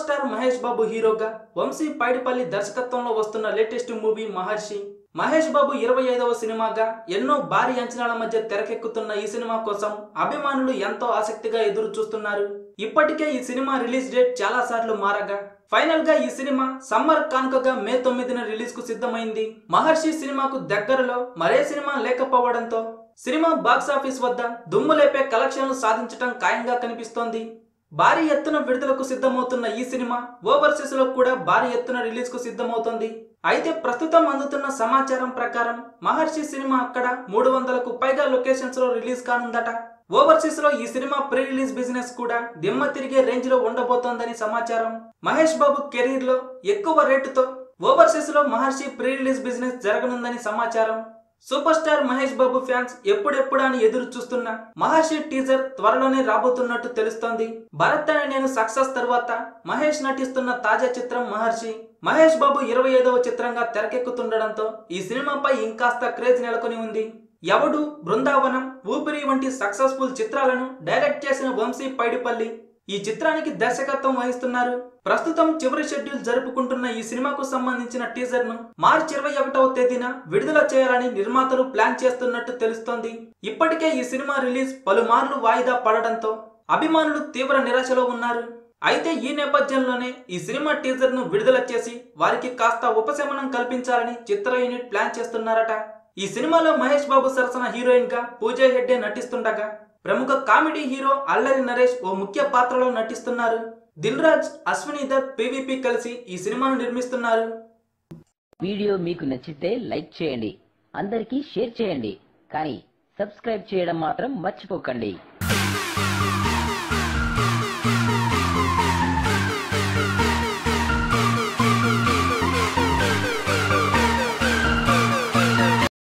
Star Mahesh బాబు హీరోగా వంశీ పైడిపల్లి దర్శకత్వంలో వస్తున్న లేటెస్ట్ మూవీ మహర్షి. మహేష్ బాబు ఇరవై ఐదవ సినిమాగా ఎన్నో భారీ అంచనాల మధ్య తెరకెక్కుతున్న ఈ సినిమా కోసం అభిమానులు ఎంతో ఆసక్తిగా ఎదురు చూస్తున్నారు ఇప్పటికే ఈ సినిమా రిలీజ్ డేట్ చాలా సార్లు మారగా ఫైనల్గా ఈ సినిమా సమ్మర్ కానుకగా మే తొమ్మిదిన రిలీజ్కు సిద్ధమైంది. మహర్షి సినిమాకు దగ్గరలో మరే సినిమా లేకపోవడంతో సినిమా బాక్సాఫీస్ వద్ద దుమ్ములేపే కలెక్షన్లు సాధించడం ఖాయంగా కనిపిస్తోంది. భారీ ఎత్తున విడుదలకు సిద్ధమవుతున్న ఈ సినిమా ఓవర్సీస్లో కూడా భారీ ఎత్తున రిలీజ్కు సిద్ధమవుతోంది. అయితే ప్రస్తుతం అందుతున్న సమాచారం ప్రకారం మహర్షి సినిమా అక్కడ మూడు వందలకు పైగా లొకేషన్స్లో రిలీజ్ కానుందట. ఓవర్సీస్లో ఈ సినిమా ప్రీ రిలీజ్ బిజినెస్ కూడా దిమ్మ తిరిగే రేంజ్లో ఉండబోతోందని సమాచారం. మహేష్ బాబు కెరీర్లో ఎక్కువ రేటుతో ఓవర్సీస్లో మహర్షి ప్రీ రిలీజ్ బిజినెస్ జరగనుందని సమాచారం. Super star Mahesh Babu fans ఎప్పుడెప్పుడు అని ఎదురు చూస్తున్న మహర్షి టీజర్ త్వరలోనే రాబోతున్నట్టు తెలుస్తోంది. భరత్ అనే నేను సక్సెస్ తర్వాత మహేష్ నటిస్తున్న తాజా చిత్రం మహర్షి. మహేష్ బాబు ఇరవై ఐదవ చిత్రంగా తెరకెక్కుతుండడంతో ఈ సినిమాపై ఇంకాస్త క్రేజ్ నెలకొని ఉంది. ఎవడు బృందావనం ఊపిరి వంటి సక్సెస్ఫుల్ చిత్రాలను డైరెక్ట్ చేసిన వంశీ పైడిపల్లి ఈ చిత్రానికి దర్శకత్వం వహిస్తున్నారు. ప్రస్తుతం చివరి షెడ్యూల్ జరుపుకుంటున్న ఈ సినిమాకు సంబంధించిన టీజర్ను మార్చి ఇరవై ఒకటవ తేదీన విడుదల చేయాలని నిర్మాతలు ప్లాన్ చేస్తున్నట్టు తెలుస్తోంది. ఇప్పటికే ఈ సినిమా రిలీజ్ పలుమార్లు వాయిదా పడడంతో అభిమానులు తీవ్ర నిరాశలో ఉన్నారు. అయితే ఈ నేపథ్యంలోనే ఈ సినిమా టీజర్ను విడుదల చేసి వారికి కాస్త ఉపశమనం కల్పించాలని చిత్ర యూనిట్ ప్లాన్ చేస్తున్నారట. ఈ సినిమాలో మహేష్ బాబు సరసన హీరోయిన్గా పూజా హెడ్డే నటిస్తుండగా ప్రముఖ కామెడీ హీరో అల్లరి నరేష్ ఓ ముఖ్య పాత్రలో నటిస్తున్నారు. దిల్ రాజ్ అశ్విని దత్ పీవీపీ కలిసి ఈ సినిమాను నిర్మిస్తున్నారు. వీడియో మీకు నచ్చితే లైక్ చేయండి. అందరికీ షేర్ చేయండి. కానీ సబ్స్క్రైబ్ చేయడం మాత్రం మర్చిపోకండి.